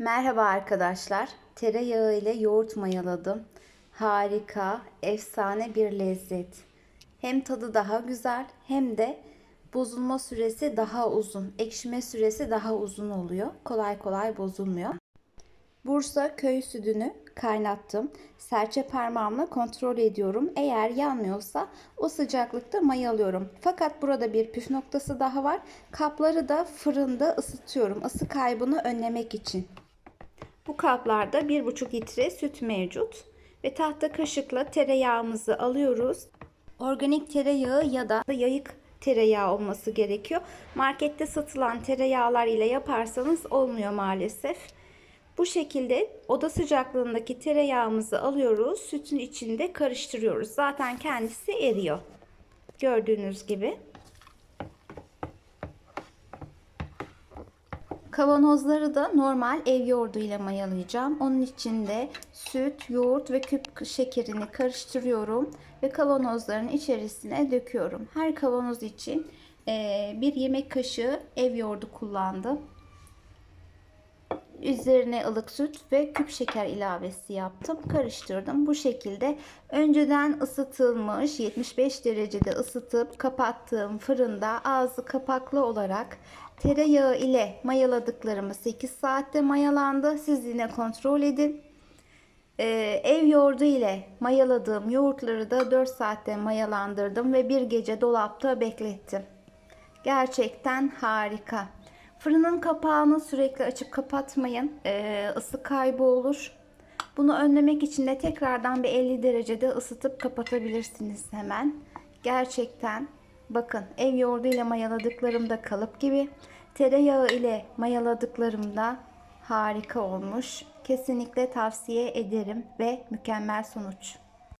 Merhaba arkadaşlar. Tereyağı ile yoğurt mayaladım. Harika, efsane bir lezzet. Hem tadı daha güzel hem de bozulma süresi daha uzun. Ekşime süresi daha uzun oluyor. Kolay kolay bozulmuyor. Bursa köy sütünü kaynattım. Serçe parmağımla kontrol ediyorum. Eğer yanmıyorsa o sıcaklıkta mayalıyorum. Fakat burada bir püf noktası daha var. Kapları da fırında ısıtıyorum. Isı kaybını önlemek için. Kaplarda 1,5 litre süt mevcut. Ve tahta kaşıkla tereyağımızı alıyoruz. Organik tereyağı ya da yayık tereyağı olması gerekiyor. Markette satılan tereyağlar ile yaparsanız olmuyor maalesef. Bu şekilde oda sıcaklığındaki tereyağımızı alıyoruz. Sütün içinde karıştırıyoruz. Zaten kendisi eriyor. Gördüğünüz gibi. Kavanozları da normal ev yoğurdu ile mayalayacağım. Onun için de süt, yoğurt ve küp şekerini karıştırıyorum ve kavanozların içerisine döküyorum. Her kavanoz için bir yemek kaşığı ev yoğurdu kullandım. Üzerine ılık süt ve küp şeker ilavesi yaptım. Karıştırdım. Bu şekilde önceden ısıtılmış 75 derecede ısıtıp kapattığım fırında ağzı kapaklı olarak tereyağı ile mayaladıklarımı 8 saatte mayalandı. Siz yine kontrol edin. Ee, ev yoğurdu ile mayaladığım yoğurtları da 4 saatte mayalandırdım ve bir gece dolapta beklettim. Gerçekten harika. Fırının kapağını sürekli açıp kapatmayın. Ee, ısı kaybı olur. Bunu önlemek için de tekrardan bir 50 derecede ısıtıp kapatabilirsiniz hemen. Gerçekten bakın ev yoğurdu ile mayaladıklarım da kalıp gibi. Tereyağı ile mayaladıklarım da harika olmuş. Kesinlikle tavsiye ederim ve mükemmel sonuç.